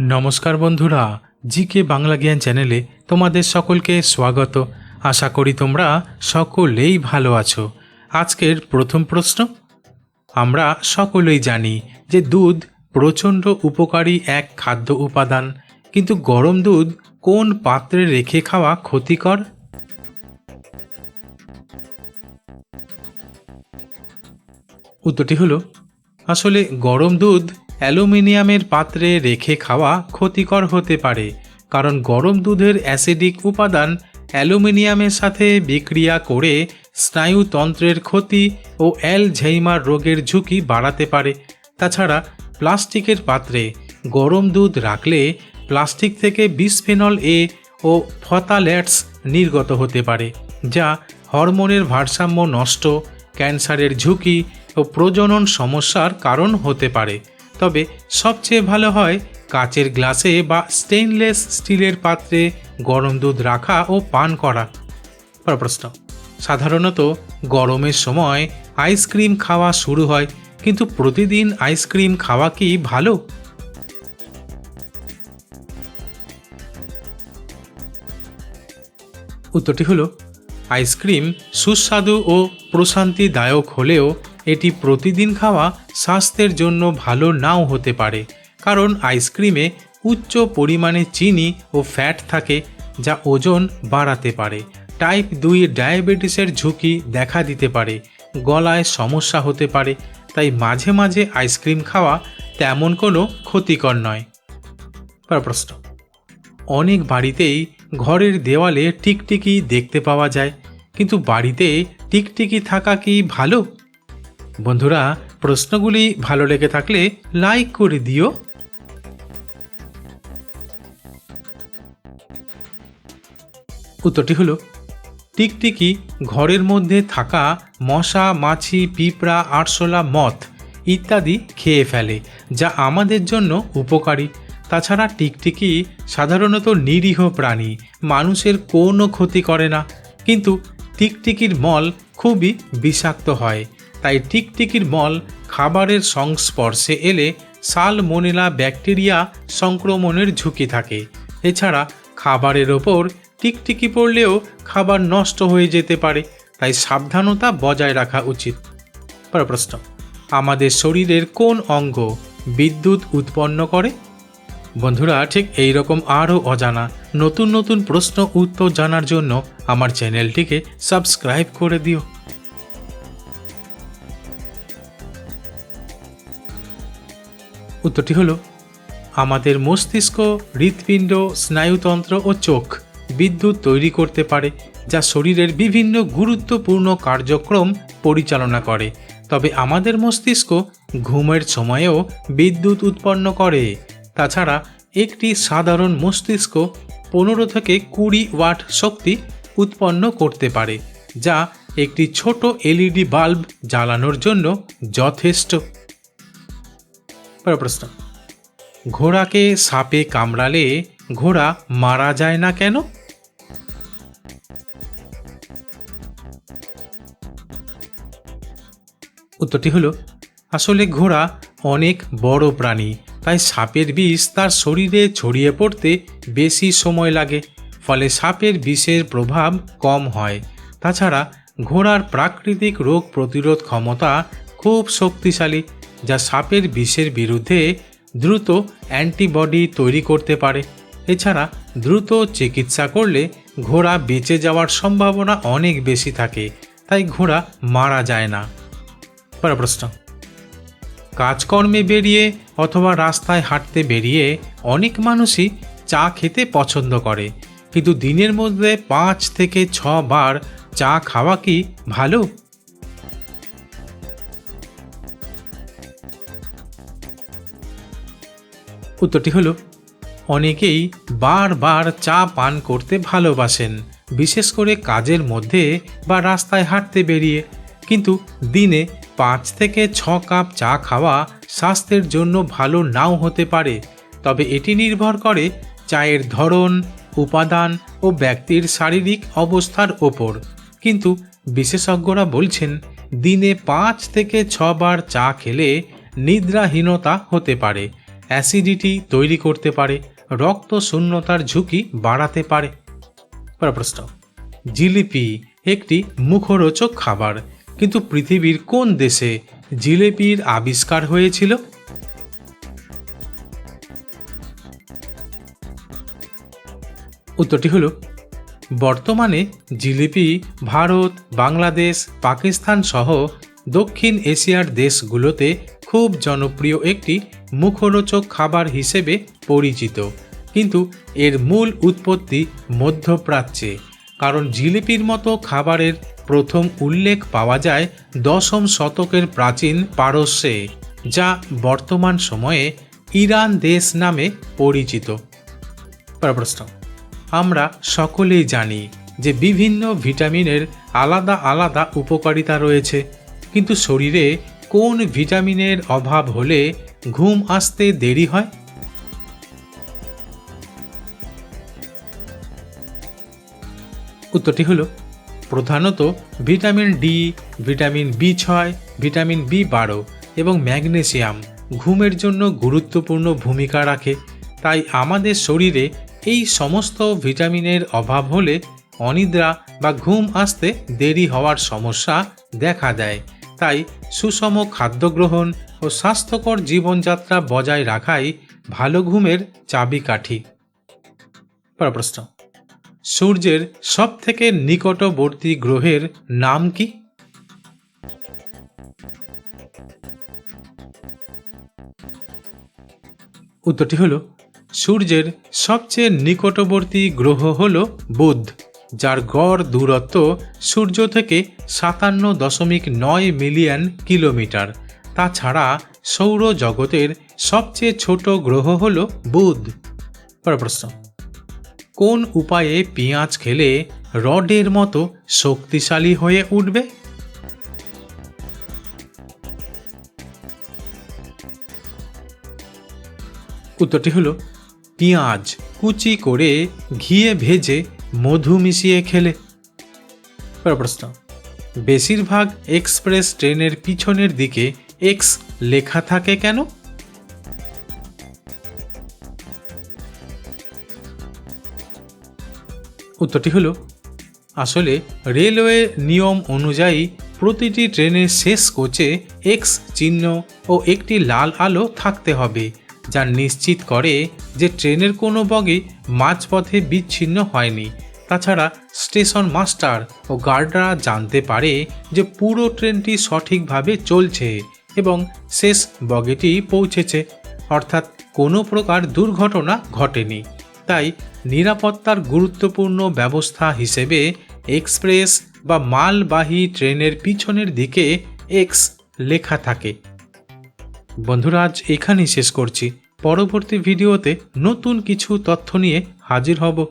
নমস্কার বন্ধুরা, জিকে বাংলা জ্ঞান চ্যানেলে তোমাদের সকলকে স্বাগত। আশা করি তোমরা সকলেই ভালো আছো। আজকের প্রথম প্রশ্ন, আমরা সকলেই জানি যে দুধ প্রচণ্ড উপকারী এক খাদ্য উপাদান, কিন্তু গরম দুধ কোন পাত্রে রেখে খাওয়া ক্ষতিকর? উত্তরটি হলো, আসলে গরম দুধ অ্যালুমিনিয়ামের পাত্রে রেখে খাওয়া ক্ষতিকর হতে পারে, কারণ গরম দুধের অ্যাসিডিক উপাদান অ্যালুমিনিয়ামের সাথে বিক্রিয়া করে স্নায়ুতন্ত্রের ক্ষতি ও অ্যালঝেইমার রোগের ঝুঁকি বাড়াতে পারে। তাছাড়া প্লাস্টিকের পাত্রে গরম দুধ রাখলে প্লাস্টিক থেকে বিসফেনল এ ও ফতাল্যাটস নির্গত হতে পারে, যা হরমোনের ভারসাম্য নষ্ট, ক্যান্সারের ঝুঁকি ও প্রজনন সমস্যার কারণ হতে পারে। তবে সবচেয়ে ভালো হয় কাচের গ্লাসে বা স্টেইনলেস স্টিলের পাত্রে গরম দুধ রাখা ও পান করা। প্রশ্ন সাধারণত গরমের সময় আইসক্রিম খাওয়া শুরু হয়, কিন্তু প্রতিদিন আইসক্রিম খাওয়া কি ভালো? উত্তরটি হলো, আইসক্রিম সুস্বাদু ও প্রশান্তিদায়ক হলেও এটি প্রতিদিন খাওয়া স্বাস্থ্যের জন্য ভালো নাও হতে পারে। কারণ আইসক্রিমে উচ্চ পরিমাণে চিনি ও ফ্যাট থাকে যা ওজন বাড়াতে পারে। টাইপ দুই ডায়াবেটিসের ঝুঁকি দেখা দিতে পারে। গলায় সমস্যা হতে পারে, তাই মাঝে মাঝে আইসক্রিম খাওয়া তেমন কোনো ক্ষতিকর নয়। প্রশ্ন। অনেক বাড়িতেই ঘরের দেওয়ালে টিকটিকি দেখতে পাওয়া যায়, কিন্তু বাড়িতে টিকটিকি থাকা কি ভালো? বন্ধুরা, প্রশ্নগুলি ভালো লেগে থাকলে লাইক করে দিও। উত্তরটি হলো, টিকটিকি ঘরের মধ্যে থাকা মশা, মাছি, পিঁপড়া, আরশোলা, মথ ইত্যাদি খেয়ে ফেলে, যা আমাদের জন্য উপকারী। তাছাড়া টিকটিকি সাধারণত নিরীহ প্রাণী, মানুষের কোনো ক্ষতি করে না। কিন্তু টিকটিকির মল খুবই বিষাক্ত হয়। তাই টিকটিকির মল খাবারের সংস্পর্শে এলে সালমোনেলা ব্যাকটেরিয়া সংক্রমণের ঝুঁকি থাকে। এছাড়া খাবারের ওপর টিকটিকি পড়লেও খাবার নষ্ট হয়ে যেতে পারে, তাই সাবধানতা বজায় রাখা উচিত। পর প্রশ্ন, আমাদের শরীরের কোন অঙ্গ বিদ্যুৎ উৎপন্ন করে? বন্ধুরা, ঠিক এই রকম আরও অজানা, নতুন নতুন প্রশ্ন উত্তর জানার জন্য আমার চ্যানেলটিকে সাবস্ক্রাইব করে দিও। উত্তরটি হলো, আমাদের মস্তিষ্ক, হৃৎপিণ্ড, স্নায়ুতন্ত্র ও চোখ বিদ্যুৎ তৈরি করতে পারে, যা শরীরের বিভিন্ন গুরুত্বপূর্ণ কার্যক্রম পরিচালনা করে। তবে আমাদের মস্তিষ্ক ঘুমের সময়েও বিদ্যুৎ উৎপন্ন করে। তাছাড়া একটি সাধারণ মস্তিষ্ক পনেরো থেকে কুড়ি ওয়াট শক্তি উৎপন্ন করতে পারে, যা একটি ছোট এলইডি বাল্ব জ্বালানোর জন্য যথেষ্ট। পরের প্রশ্ন। ঘোড়াকে সাপে কামড়ালে ঘোড়া মারা যায় না কেন? উত্তরটি হলো, আসলে ঘোড়া অনেক বড় প্রাণী, তাই সাপের বিষ তার শরীরে ছড়িয়ে পড়তে বেশি সময় লাগে, ফলে সাপের বিষের প্রভাব কম হয়। তাছাড়া ঘোড়ার প্রাকৃতিক রোগ প্রতিরোধ ক্ষমতা খুব শক্তিশালী যা সাপের বিষের বিরুদ্ধে দ্রুত অ্যান্টিবডি তৈরি করতে পারে। এছাড়া দ্রুত চিকিৎসা করলে ঘোড়া বেঁচে যাওয়ার সম্ভাবনা অনেক বেশি থাকে, তাই ঘোড়া মারা যায় না। পর প্রশ্ন। কাজকর্মে বেরিয়ে অথবা রাস্তায় হাঁটতে বেরিয়ে অনেক মানুষই চা খেতে পছন্দ করে, কিন্তু দিনের মধ্যে পাঁচ থেকে ছ বার চা খাওয়া কি ভালো? উত্তরটি হলো, অনেকেই বারবার চা পান করতে ভালোবাসেন, বিশেষ করে কাজের মধ্যে বা রাস্তায় হাঁটতে বেরিয়ে। কিন্তু দিনে পাঁচ থেকে ছ কাপ চা খাওয়া স্বাস্থ্যের জন্য ভালো নাও হতে পারে। তবে এটি নির্ভর করে চায়ের ধরন, উপাদান ও ব্যক্তির শারীরিক অবস্থার ওপর। কিন্তু বিশেষজ্ঞরা বলছেন, দিনে পাঁচ থেকে ছবার চা খেলে নিদ্রাহীনতা হতে পারে। অ্যাসিডিটি তৈরি করতে পারে রক্ত শূন্যতার ঝুঁকি বাড়াতে পারে। প্রশ্ন, জিলিপি একটি মুখরোচক খাবার, কিন্তু পৃথিবীর কোন দেশে জিলিপির আবিষ্কার হয়েছিল? উত্তরটি হলো, বর্তমানে জিলিপি ভারত, বাংলাদেশ, পাকিস্তান সহ দক্ষিণ এশিয়ার দেশগুলোতে খুব জনপ্রিয় একটি মুখরোচক খাবার হিসেবে পরিচিত। কিন্তু এর মূল উৎপত্তি মধ্যপ্রাচ্যে, কারণ জিলিপির মতো খাবারের প্রথম উল্লেখ পাওয়া যায় দশম শতকের প্রাচীন পারস্যে, যা বর্তমান সময়ে ইরান দেশ নামে পরিচিত। আমরা সকলেই জানি যে বিভিন্ন ভিটামিনের আলাদা আলাদা উপকারিতা রয়েছে, কিন্তু শরীরে কোন ভিটামিনের অভাব হলে ঘুম আসতে দেরি হয়? উত্তরটি হলো, প্রধানত ভিটামিন ডি, ভিটামিন বি ছয়, ভিটামিন বি বারো এবং ম্যাগনেসিয়াম ঘুমের জন্য গুরুত্বপূর্ণ ভূমিকা রাখে। তাই আমাদের শরীরে এই সমস্ত ভিটামিনের অভাব হলে অনিদ্রা বা ঘুম আসতে দেরি হওয়ার সমস্যা দেখা দেয়। তাই সুষম খাদ্য গ্রহণ ও স্বাস্থ্যকর জীবনযাত্রা বজায় রাখাই ভালো ঘুমের চাবিকাঠি। প্রশ্ন। সূর্যের সবথেকে নিকটবর্তী গ্রহের নাম কি? উত্তরটি হলো, সূর্যের সবচেয়ে নিকটবর্তী গ্রহ হল বুধ, যার গড় দূরত্ব সূর্য থেকে সাতান্ন দশমিক নয় মিলিয়ন কিলোমিটার। তাছাড়া সৌরজগতের সবচেয়ে ছোট গ্রহ হল বুধ। প্রশ্ন, কোন উপায়ে পেঁয়াজ খেলে রডের মতো শক্তিশালী হয়ে উঠবে? উত্তরটি হলো, পেঁয়াজ কুচি করে ঘিয়ে ভেজে মধু মিশিয়ে খেলে। প্রশ্ন, বেশিরভাগ এক্সপ্রেস ট্রেনের পিছনের দিকে এক্স লেখা থাকে কেন? উত্তরটি হলো, আসলে রেলওয়ে নিয়ম অনুযায়ী প্রতিটি ট্রেনের শেষ কোচে এক্স চিহ্ন ও একটি লাল আলো থাকতে হবে, যা নিশ্চিত করে যে ট্রেনের কোনো বগি মাঝপথে বিচ্ছিন্ন হয়নি। তাছাড়া স্টেশন মাস্টার ও গার্ডরা জানতে পারে যে পুরো ট্রেনটি সঠিকভাবে চলছে। এবং শেষ বগিটি পৌঁছেছে। অর্থাৎ কোনো প্রকার দুর্ঘটনা ঘটেনি। তাই নিরাপত্তার গুরুত্বপূর্ণ ব্যবস্থা হিসেবে এক্সপ্রেস বা মালবাহী ট্রেনের পিছনের দিকে এক্স লেখা থাকে। বন্ধুরা, আজ এখানেই শেষ করছি। পরবর্তী ভিডিওতে নতুন কিছু তথ্য নিয়ে হাজির হব।